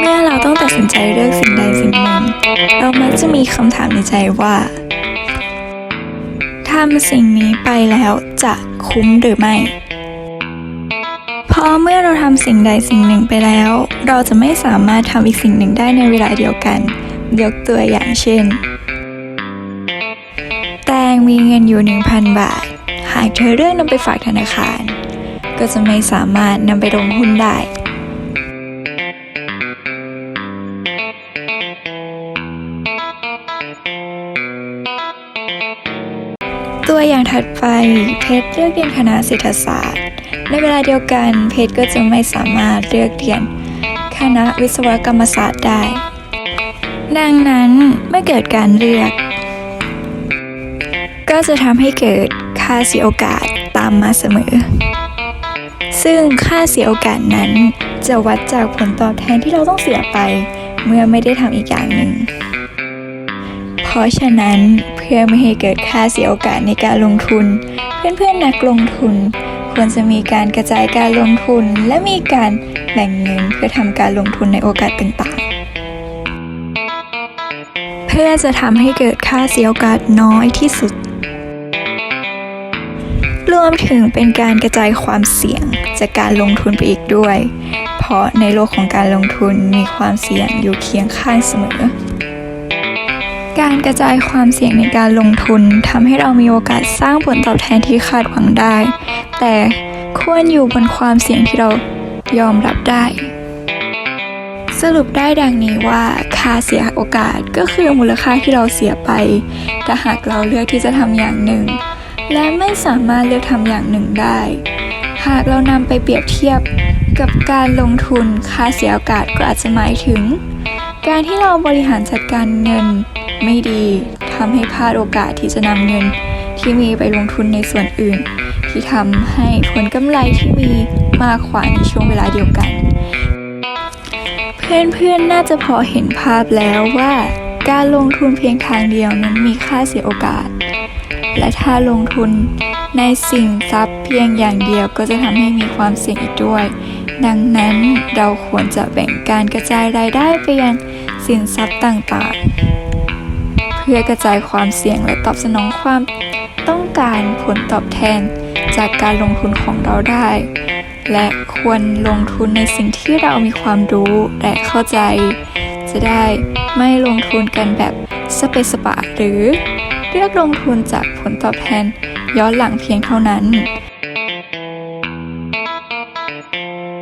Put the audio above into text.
เมื่อเราต้องตัดสินใจเลือกสิ่งใดสิ่งหนึ่ง เรามักจะมีคำถามในใจว่าทำสิ่งนี้ไปแล้วจะคุ้มหรือไม่เพราะเมื่อเราทำสิ่งใดสิ่งหนึ่งไปแล้ว เราจะไม่สามารถทำอีกสิ่งหนึ่งได้ในเวลาเดียวกัน ยกตัวอย่างเช่น แตงมีเงินอยู่ 1,000 บาท หากเธอเลือกนำไปฝากธนาคาร ก็จะไม่สามารถนำไปลงทุนได้ ตัวอย่างถัดไปเพชรเลือกเรียนคณะเศรษฐศาสตร์ ในเวลาเดียวกันเพชรก็จะไม่สามารถเลือกเรียนคณะวิศวกรรมศาสตร์ได้ ดังนั้นเมื่อเกิดการเลือก ก็จะทำให้เกิดค่าเสียโอกาสตามมาเสมอ ซึ่งค่าเสียโอกาสนั้นจะวัดจากผลตอบแทนที่เราต้องเสียไป เมื่อไม่ได้ทำอีกอย่างหนึ่ง เพราะฉะนั้น พื่อไม่ให้เกิดค่าเสียโอกาสในการลงทุน เพื่อนๆนักลงทุน ควรจะมีการกระจายการลงทุน และมีการแบ่งเงินเพื่อทำการลงทุนในโอกาสต่างๆ เพื่อจะทำให้เกิดค่าเสียโอกาสน้อยที่สุด รวมถึงเป็นการกระจายความเสี่ยงจากการลงทุนไปอีกด้วย เพราะในโลกของการลงทุนมีความเสี่ยงอยู่เคียงข้างเสมอ การกระจายความเสี่ยงในการลงทุนทำให้เรามีโอกาสสร้างผลตอบแทนที่คาดหวังได้ แต่ควรอยู่บนความเสี่ยงที่เรายอมรับได้ สรุปได้ดังนี้ว่าค่าเสียโอกาสก็คือมูลค่าที่เราเสียไปถ้าหากเราเลือกที่จะทำอย่างหนึ่ง และไม่สามารถเลือกทำอย่างหนึ่งได้ หากเรานำไปเปรียบเทียบกับการลงทุนค่าเสียโอกาสก็อาจจะหมายถึง การที่เราบริหารจัดการเงิน ไม่ดีทำให้พลาดโอกาสที่จะนำเงินที่มีไปลงทุนในส่วนอื่น ที่ทำให้ผลกำไรที่มีมากกว่าในช่วงเวลาเดียวกัน เพื่อนๆน่าจะพอเห็นภาพแล้วว่าการลงทุนเพียงทางเดียวนั้นมีค่าเสียโอกาส และถ้าลงทุนในสิ่งทรัพย์เพียงอย่างเดียวก็จะทำให้มีความเสี่ยงอีกด้วย ดังนั้นเราควรจะแบ่งการกระจายรายได้ไปยังสินทรัพย์ต่างๆ เพื่อกระจายความเสี่ยงและตอบสนองความต้องการผลตอบแทนจากการลงทุนของเราได้ และควรลงทุนในสิ่งที่เรามีความรู้และเข้าใจ จะได้ไม่ลงทุนกันแบบสเปสปะหรือเลือกลงทุนจากผลตอบแทนย้อนหลังเพียงเท่านั้น